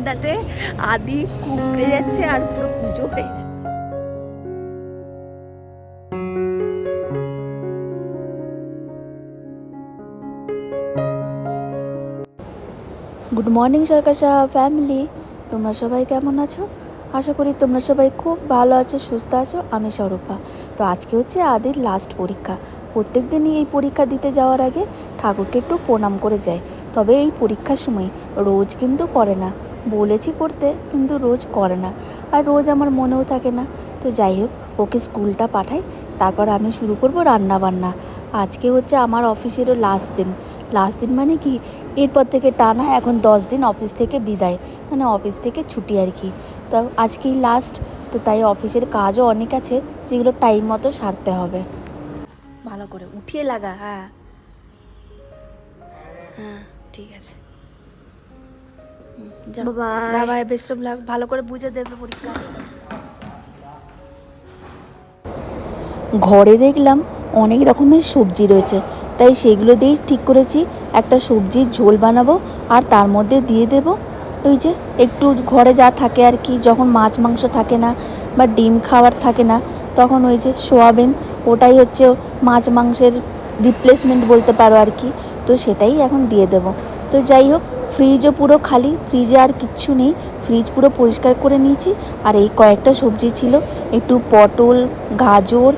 ঠান্ডাতে আদি কুকড়ে যাচ্ছে আর পুরো পুজো হয়ে যাচ্ছে। গুড মর্নিং সরকাশা ফ্যামিলি তোমরা সবাই কেমন আছো? আশা করি তোমরা সবাই খুব ভালো আছো, সুস্থ আছো। আমি স্বরূপা তো আজকে হচ্ছে আদির লাস্ট পরীক্ষা। প্রত্যেক দিনই এই পরীক্ষা দিতে যাওয়ার আগে ঠাকুরকে একটু প্রণাম করে যায়। তবে এই পরীক্ষার সময় রোজ কিন্তু করে না। বলেছি করতে, কিন্তু রোজ করে না। আর রোজ আমার মনেও থাকে না। তো যাই হোক, ওকে স্কুলটা পাঠাই, তারপর আমি শুরু করব রান্না বান্না আজকে হচ্ছে আমার অফিসেরও লাস্ট দিন। লাস্ট দিন মানে কি? এরপর থেকে টানা এখন দশ দিন অফিস থেকে বিদায়। মানে অফিস থেকে ছুটি আর কি। তো আজকেই লাস্ট তো তাই অফিসের কাজও অনেক আছে, সেগুলো টাইম মতো সারতে হবে। ভালো করে উঠিয়ে লাগা হ্যাঁ। হ্যাঁ ঠিক আছে। বাবা বেস্ট অফ লাক ভালো করে বুঝে দেবে পরীক্ষা। ঘরে দেখলাম অনেক রকমের সবজি রয়েছে তাই সেগুলো দিয়েই ঠিক করেছি একটা সবজির ঝোল বানাবো আর তার মধ্যে দিয়ে দেব। ওই যে একটু ঘরে যা থাকে আর কি যখন মাছ মাংস থাকে না বা ডিম খাবার থাকে না তখন ওই যে সোয়াবিন ওটাই হচ্ছে মাছ মাংসের রিপ্লেসমেন্ট বলতে পারো আর কি। তো সেটাই এখন দিয়ে দেব। তো যাই হোক ফ্রিজও পুরো খালি ফ্রিজে আর কিচ্ছু নেই। ফ্রিজ পুরো পরিষ্কার করে নিয়েছি। আর এই কয়েকটা সবজি ছিল, একটু পটল, গাজর,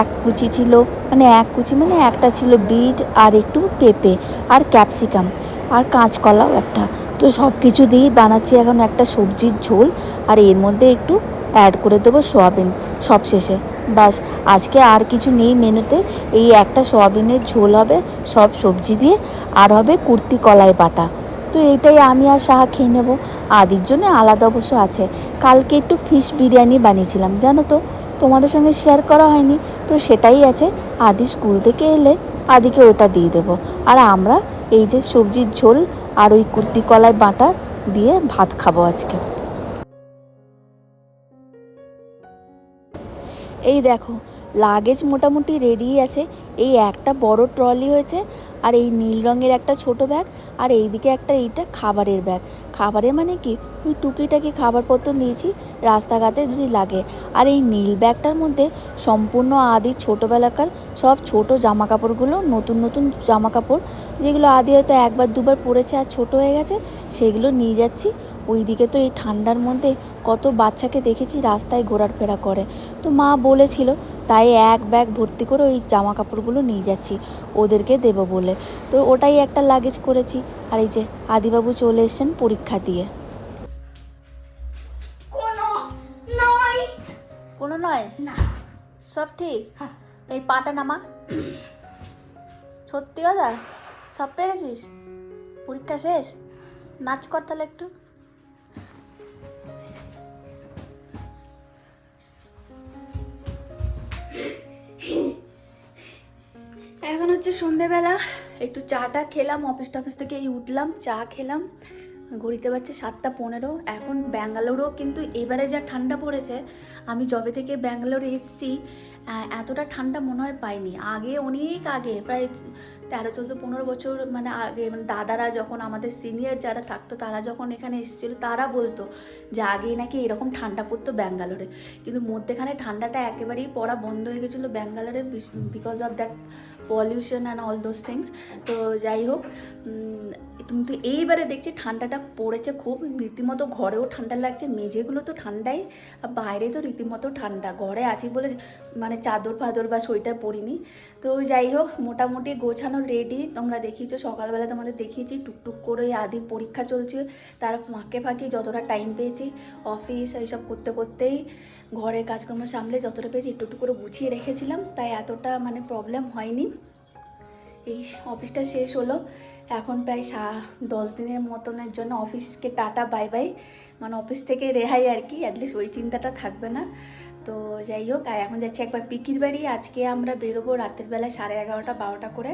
এক কুচি ছিল মানে এক কুচি মানে একটা ছিল বিট আর একটু পেঁপে আর ক্যাপসিকাম আর কাঁচকলাও একটা। তো সব কিছু দিয়েই বানাচ্ছি এখন একটা সবজির ঝোল। আর এর মধ্যে একটু অ্যাড করে দেবো সোয়াবিন সব শেষে বাস আজকে আর কিছু নেই মেনুতে। এই একটা সোয়াবিনের ঝোল হবে, সব সবজি দিয়ে, আর হবে কুর্তি কলাই বাটা। তো এইটাই আমি আর সাহা খেয়ে নেব। আদির জন্য আলাদা অবশ্য আছে। কালকে একটু ফিশ বিরিয়ানি বানিয়েছিলাম, জানো তো? তোমাদের সঙ্গে শেয়ার করা হয়নি, তো সেটাই আছে। আদি স্কুল থেকে এলে আদিকে ওটা দিয়ে দেবো। আর আমরা এই যে সবজির ঝোল আর ওই কুর্তি কলাই বাটা দিয়ে ভাত খাব আজকে। এই দেখো লাগেজ মোটামুটি রেডি আছে। এই একটা বড় ট্রলি হয়েছে, আর এই নীল রঙের একটা ছোট ব্যাগ আর এইদিকে একটা এইটা খাবারের ব্যাগ খাবারে মানে কি? ওই টুকিটাকি খাবারপত্র নিয়েছি, রাস্তাঘাটে যদি লাগে। আর এই নীল ব্যাগটার মধ্যে সম্পূর্ণ আদি ছোটোবেলাকার সব ছোট জামা কাপড়গুলো নতুন নতুন জামা কাপড় যেগুলো আদি হয়তো একবার দুবার পরেছে আর ছোট হয়ে গেছে, সেগুলো নিয়ে যাচ্ছি। ওইদিকে তো এই ঠান্ডার মধ্যে কত বাচ্চাকে দেখেছি রাস্তায় ঘোরাফেরা করে। তো মা বলেছিল তাই এক ব্যাগ ভর্তি করে ওই জামা কাপড়গুলো নিয়ে যাচ্ছি ওদেরকে দেবো বলে। তো ওটাই একটা লাগেজ করেছি। আর এই যে আদিবাবু চলে এসছেন পরীক্ষা দিয়ে। কোনো নয়। কোনো নয়? না। সব ঠিক? হ্যাঁ। এই পাটা নামা। সত্যি কথা? সব পেরেছিস? পরীক্ষা শেষ? নাচ কর তাহলে একটু। হচ্ছে সন্ধেবেলা একটু চাটা খেলাম অফিস টফিস থেকে এই উঠলাম চা খেলাম। ঘড়িতে পাচ্ছে সাতটা পনেরো। এখন ব্যাঙ্গালোরও কিন্তু এবারে যা ঠান্ডা পড়েছে, আমি যবে থেকে ব্যাঙ্গালোরে এসেছি এতটা ঠান্ডা মনে হয় পাইনি। আগে অনেক আগে, প্রায় তেরো, চোদ্দ, পনেরো বছর মানে আগে মানে দাদারা যখন আমাদের সিনিয়র যারা থাকতো, তারা যখন এখানে এসেছিল, তারা বলতো যে আগে নাকি এরকম ঠান্ডা পড়তো ব্যাঙ্গালোরে। কিন্তু মধ্যেখানে ঠান্ডাটা একেবারেই পড়া বন্ধ হয়ে গেছিল ব্যাঙ্গালোরে because of that pollution and all those things তো যাই হোক কিন্তু এইবারে দেখছি ঠান্ডাটা পড়েছে খুব, রীতিমতো ঘরেও ঠান্ডা লাগছে, মেঝেগুলো তো ঠান্ডাই, আর বাইরে তো রীতিমতো ঠান্ডা, ঘরে আছি বলে মানে চাদর ফাদর বা সোয়েটার পরিনি। তো যাই হোক, মোটামুটি গোছানো রেডি তোমরা দেখিয়েছো, সকালবেলা তোমাদের দেখিয়েছি, টুকটুক করে আদি পরীক্ষা চলছে, তার ফাঁকে ফাঁকে যতটা টাইম পেয়েছি অফিস এইসব করতে করতেই ঘরের কাজকর্ম সামলে যতটা পেয়েছি, একটু একটু করে গুছিয়ে রেখেছিলাম, তাই এতটা মানে প্রবলেম হয়নি। এই অফিসটা শেষ হলো এখন প্রায় সা, দশ দিনের মতনের জন্য অফিসকে টাটা, বাই বাই। মানে অফিস থেকে রেহাই আর কি অ্যাটলিস্ট ওই চিন্তাটা থাকবে না। তো যাই হোক, আর এখন যাচ্ছি একবার পিকির বাড়ি। আজকে আমরা বেরোবো রাতের বেলা সাড়ে এগারোটা, বারোটা করে।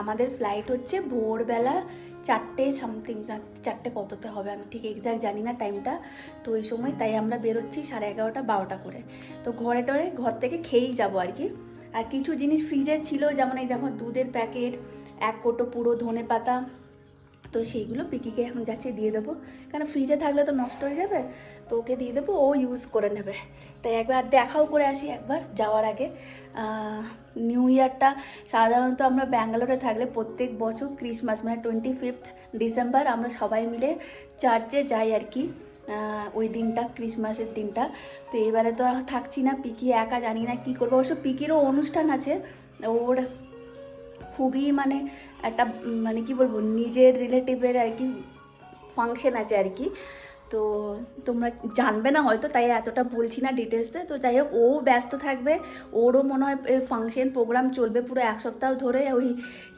আমাদের ফ্লাইট হচ্ছে ভোরবেলা চারটে সামথিং চারটে কততে হবে? আমি ঠিক এক্সাক্ট জানি না টাইমটা তো ওই সময় তাই আমরা বেরোচ্ছি সাড়ে এগারোটা, বারোটা করে। তো ঘরে টরে, ঘর থেকে খেয়েই যাব আর কি। আর কিছু জিনিস ফ্রিজে ছিল, যেমন এই দেখো দুধের প্যাকেট এক কোটো পুরো ধনে পাতা। তো সেইগুলো পিকিকে এখন যাচ্ছে দিয়ে দেবো। কারণ ফ্রিজে থাকলে তো নষ্ট হয়ে যাবে? তো ওকে দিয়ে দেবো, ও ইউজ করে নেবে। তাই একবার দেখাও করে আসি একবার যাওয়ার আগে। নিউ ইয়ারটা সাধারণত আমরা ব্যাঙ্গালোরে থাকলে প্রত্যেক বছর ক্রিসমাস মানে টোয়েন্টি ফিফথ ডিসেম্বর আমরা সবাই মিলে চার্চে যাই আর কি। ওই দিনটা ক্রিসমাসের দিনটা। তো এবারে তো আর থাকছি না, পিকি একা জানি না কী করব। অবশ্য পিকিরও অনুষ্ঠান আছে। ওর খুবই মানে একটা মানে কি বলব, নিজের রিলেটিভের আর কি ফাংশন আছে আর কি। তো তোমরা জানবে না হয়তো, তাই এতটা বলছি না ডিটেলসে তো। যাই হোক, ও ব্যস্ত থাকবে, ওরও মনে হয় ফাংশন প্রোগ্রাম চলবে পুরো এক সপ্তাহ ধরে ওই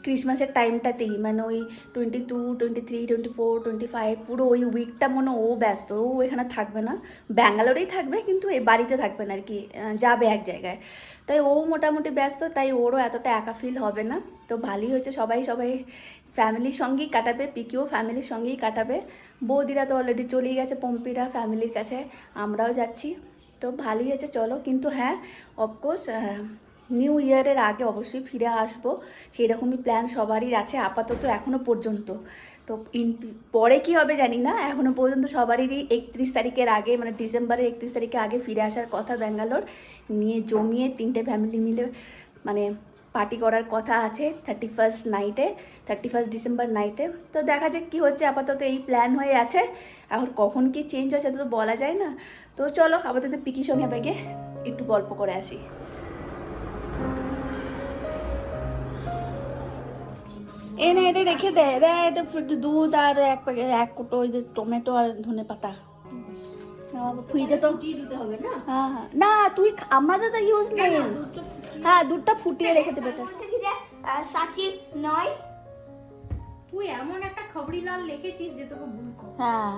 ক্রিসমাসের টাইমটাতেই মানে ওই twenty two twenty three twenty four twenty five পুরো ওই উইকটা মনে ও ব্যস্ত। ও এখানে থাকবে না। ব্যাঙ্গালোরেই থাকবে, কিন্তু এ বাড়িতে থাকবে না আর কি যাবে এক জায়গায়। তাই ও মোটামুটি ব্যস্ত, তাই ওরও এতটা একা ফিল হবে না। তো ভালোই হয়েছে, সবাই সবাই ফ্যামিলির সঙ্গেই কাটাবে, পিকিও ফ্যামিলির সঙ্গেই কাটাবে। বৌদিরা তো অলরেডি চলেই গেছে, পম্পিরা ফ্যামিলির কাছে, আমরাও যাচ্ছি। তো ভালোই হয়েছে, চলো। কিন্তু হ্যাঁ অফকোর্স নিউ ইয়ারের আগে অবশ্যই ফিরে আসব। সেই রকমই প্ল্যান সবারই আছে, আপাতত এখনও পর্যন্ত। তো পরে কি হবে জানি না এখনও পর্যন্ত সবারই একত্রিশ তারিখের আগে মানে ডিসেম্বরের একত্রিশ তারিখে আগে ফিরে আসার কথা ব্যাঙ্গালোর, নিয়ে জমিয়ে তিনটে ফ্যামিলি মিলে মানে পার্টি করার কথা আছে থার্টি ফার্স্ট নাইটে থার্টি ফার্স্ট ডিসেম্বর নাইটে তো দেখা যাক কী হচ্ছে, আপাতত এই প্ল্যান হয়ে আছে। এখন কখন কি চেঞ্জ সেটা তো বলা যায় না। তো চলো, আপাতত পিকির সঙ্গে ব্যাগে একটু গল্প করে আসি। এ না এটা রেখে দে রে এটা দুধ আর এক প্যাকেট এক কোটো ওই যে টমেটো আর ধনে পাতা। ফ্রিজে তো হবে না? হ্যাঁ হ্যাঁ। না তুই আমাদের তো ইউজ নেই। হ্যাঁ দুধটা ফুটিয়ে রেখে দেবে সাচি নয়। তুই এমন একটা খবরি লাল লিখেছিস যে তোকে ভুল কর। হ্যাঁ।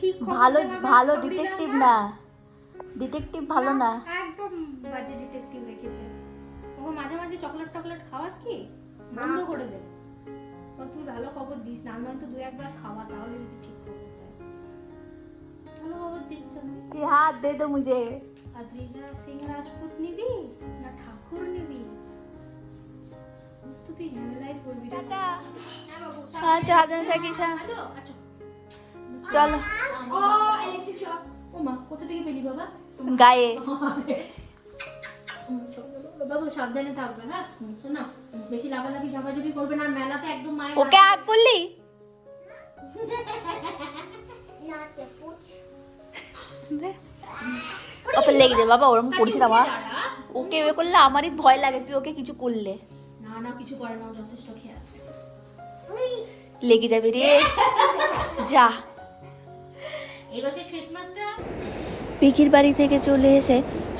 ঠিক ভালো ভালো ডিটেকটিভ না? ডিটেকটিভ ভালো না। একদম বাজে ডিটেকটিভ রেখেছে ওকে মাঝে মাঝে চকলেট টকলেট খাওয়াস কি? বন্ধ করে দে। তুই ভালো খবর দিস না নয়তো দু একবার খাওয়া তাহলে যদি ঠিক খবর দেয় ভালো খবর দিচ্ছ না ये हाथ दे दो मुझे আদ্রিজা সিং রাজপুত নিবি না ঠাকুর নিবি তো তুই ঝামেলায় পড়বি রে টাটা হ্যাঁ বাবু हाँ চাঁদন থাকিস হ্যাঁ। হ্যালো আচ্ছা চলো ও ইলেকট্রিক শক ও মা কোথা থেকে পেলি বাবা গায়ে হুম, চলো, বাবু সাবধানে থাকবে হ্যাঁ? শোনো বেশি লাফালাফি ঝাপাঝাপি করবে না মেলাতে একদম মায়ের ওকে আগ করলি লেগে দে বাবা ওরম করিস না মা। ওকে এ করলে আমারই ভয় লাগে তুই ওকে কিছু করলে। না না কিছু করে না যথেষ্ট খেয়াল। লেগে যাবে রে। যা। এই বছর ক্রিসমাসটা পিকির বাড়ি থেকে চলে এসে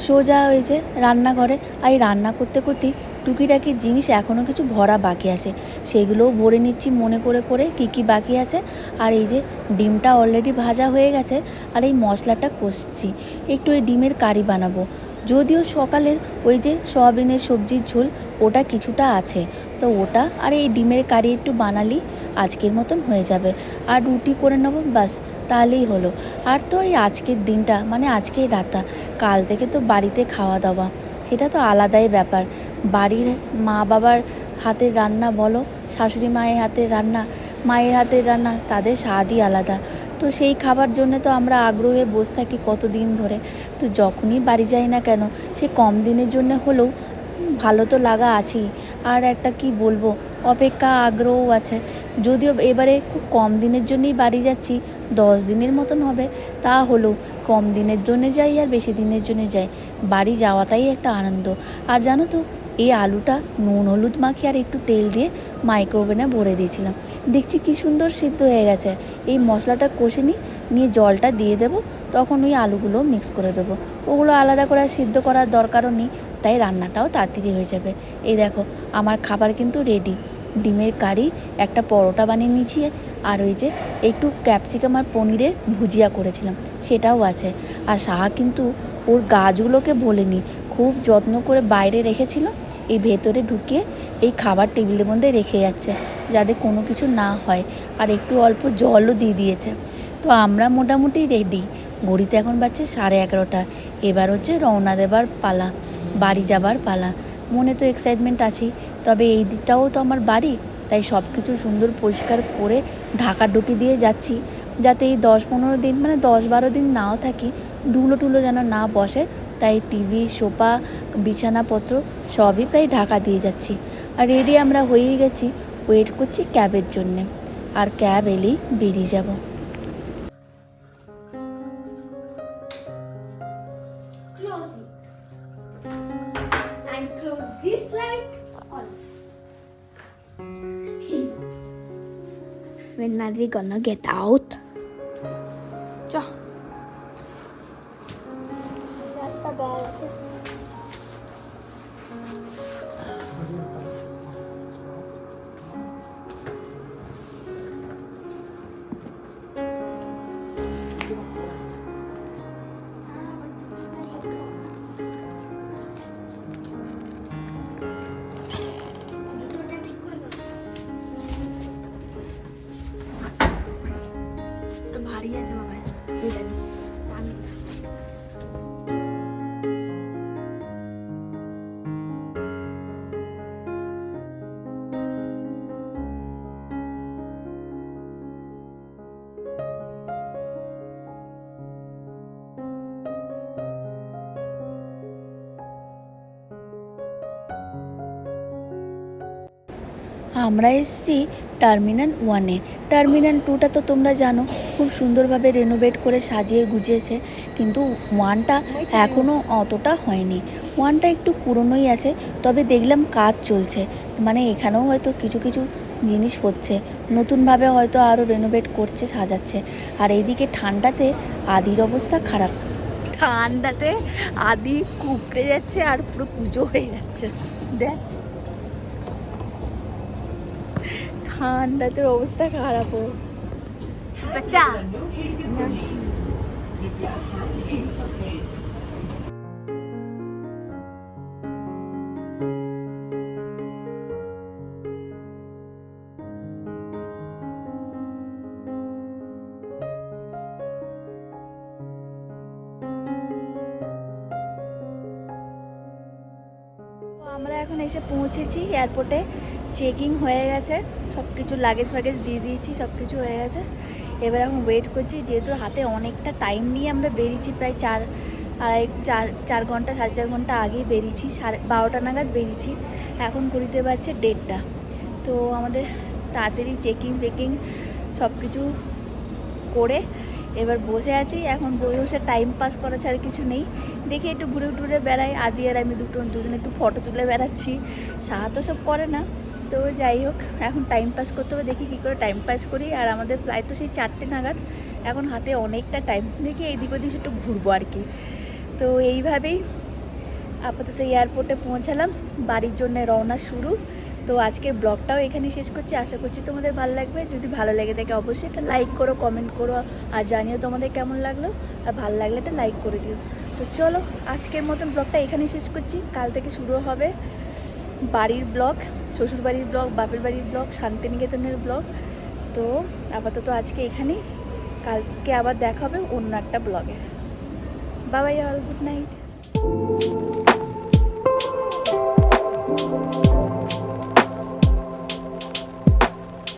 সোজা ওই যে রান্নাঘরে। আর এই রান্না করতে করতেই টুকিটাকি জিনিস এখনও কিছু ভরা বাকি আছে। সেগুলোও ভরে নিচ্ছি মনে করে করে কী কী বাকি আছে। আর এই যে ডিমটা অলরেডি ভাজা হয়ে গেছে। আর এই মশলাটা কষছি। একটু এই ডিমের কারি বানাবো। যদিও সকালের ওই যে সয়াবিনের সবজির ঝোল, ওটা কিছুটা আছে। তো ওটা আর এই ডিমের কারি একটু বানালি আজকের মতন হয়ে যাবে। আর রুটি করে নেব বাস তাহলেই হলো। আর তো এই আজকের দিনটা মানে আজকের রাতটা, কাল থেকে তো বাড়িতে খাওয়া দাওয়া, সেটা তো আলাদাই ব্যাপার। বাড়ির মা বাবার হাতের রান্না বলো, শাশুড়ি মায়ের হাতের রান্না, মায়ের হাতের রান্না, তাদের স্বাদই আলাদা। তো সেই খাবার জন্য তো আমরা আগ্রহে বসে থাকি কতদিন ধরে। তো যখনই বাড়ি যাই না কেন, সে কম দিনের জন্য হলেও ভালো তো লাগা আছেই। আর একটা কি বলব, অপেক্ষা আগ্রহও আছে। যদিও এবারে খুব কম দিনের জন্যই বাড়ি যাচ্ছি, দশ দিনের মতন হবে। তা হলেও কম দিনের জন্য যাই আর বেশি দিনের জন্য যাই, বাড়ি যাওয়াটাই একটা আনন্দ। আর জানো তো এই আলুটা নুন, হলুদ মাখিয়ে আর একটু তেল দিয়ে মাইক্রোওভেনে ভরে দিয়েছিলাম। দেখছি কি সুন্দর সিদ্ধ হয়ে গেছে। এই মশলাটা কষে নিই, নিয়ে জলটা দিয়ে দেবো, তখন ওই আলুগুলো মিক্স করে দেবো। ওগুলো আলাদা করে সিদ্ধ করার দরকারও নেই, তাই রান্নাটাও তাড়াতাড়ি হয়ে যাবে। এই দেখো, আমার খাবার কিন্তু রেডি ডিমের কারি, একটা পরোটা বানিয়ে নিয়েছি, আর ওই যে একটু ক্যাপসিকাম আর পনিরের ভুজিয়া করেছিলাম, সেটাও আছে। আর সাহা কিন্তু ওর গাছগুলোকে বলেনি খুব যত্ন করে বাইরে রেখেছিল এই ভেতরে ঢুকিয়ে এই খাবার টেবিলের মধ্যে রেখে যাচ্ছে, যাতে কোনো কিছু না হয়। আর একটু অল্প জলও দিয়ে দিয়েছে। তো আমরা মোটামুটি রেডি ঘড়িতে এখন বাজছে সাড়ে এগারোটা। এবার হচ্ছে রওনা দেবার পালা, বাড়ি যাবার পালা। মনে তো এক্সাইটমেন্ট আছেই। তবে এই দিকটাও তো আমার বাড়ি, তাই সব কিছু সুন্দর পরিষ্কার করে ঢাকা ঢুকি দিয়ে যাচ্ছি। যাতে এই দশ পনেরো দিন মানে দশ বারো দিন নাও থাকি, ধুলো টুলো যেন না বসে তাই টিভি সোফা বিছানাপত্র সবই প্রায় ঢাকা দিয়ে যাচ্ছি। আর রেডি আমরা হয়েই গেছি ওয়েট করছি ক্যাবের জন্যে। আর ক্যাব এলেই বেরিয়ে যাব। When are we gonna get out? আমরা এসেছি টার্মিনাল ওয়ানে। টার্মিনাল টুটা তো তোমরা জানো, খুব সুন্দরভাবে রেনোভেট করে সাজিয়ে গুজিয়েছে, কিন্তু ওয়ানটা এখনও অতটা হয়নি। ওয়ানটা একটু পুরনোই আছে, তবে দেখলাম কাজ চলছে। মানে এখানেও হয়তো কিছু কিছু জিনিস হচ্ছে, নতুনভাবে হয়তো আরও রেনোভেট করছে, সাজাচ্ছে। আর এইদিকে ঠান্ডাতে আদির অবস্থা খারাপ। ঠান্ডাতে আদি কুপড়ে যাচ্ছে আর পুরো পুজো হয়ে যাচ্ছে। দেখ। ঠান্ডা তোর অবস্থা খারাপ হোক আমরা এখন এসে পৌঁছেছি এয়ারপোর্টে চেকিং হয়ে গেছে। সব কিছু লাগেজ ফাগেজ দিয়ে দিয়েছি সব কিছু হয়ে গেছে। এবার এখন ওয়েট করছি, যেহেতু হাতে অনেকটা টাইম নিয়ে আমরা বেরিয়েছি, প্রায় চার, আড়াই, চার চার ঘণ্টা, সাড়ে চার ঘণ্টা আগেই বেরিয়েছি, সাড়ে বারোটা নাগাদ বেরিয়েছি। এখন করিতে পারছে ডেটটা তো আমাদের তাড়াতাড়ি চেকিং ফেকিং সব কিছু করে এবার বসে আছি। এখন বসে বসে টাইম পাস করা ছাড়া কিছু নেই। দেখি একটু ঘুরে ঘুরে বেড়াই। আদি আর আমি দুটো, দুজনে একটু ফটো তুলে বেড়াচ্ছি। সাহা তো সব করে না। তো যাই হোক, এখন টাইম পাস করতে হবে, দেখি কী করে টাইম পাস করি। আর আমাদের ফ্লাইট তো সেই চারটে নাগাদ, এখন হাতে অনেকটা টাইম দেখি এইদিক ওদিক একটু ঘুরবো আর কি। তো এইভাবেই আপাতত এয়ারপোর্টে পৌঁছালাম, বাড়ির জন্য রওনা শুরু। তো আজকের ব্লগটাও এখানে শেষ করছি। আশা করছি তোমাদের ভালো লাগবে। যদি ভালো লেগে থাকে অবশ্যই একটা লাইক করো কমেন্ট করো, আর জানিও তোমাদের কেমন লাগল। আর ভালো লাগলে একটা লাইক করে দিও। তো চলো, আজকের মতন ব্লগটা এখানে শেষ করছি। কাল থেকে শুরু হবে বাড়ির ব্লগ। শ্বশুর বাড়ির ব্লগ, বাপের বাড়ির ব্লগ, শান্তিনিকেতনের ব্লগ। তো আপাতত আজকে এখানেই। কালকে আবার দেখা হবে অন্য একটা ব্লগে। বাবাই অল গুড নাইট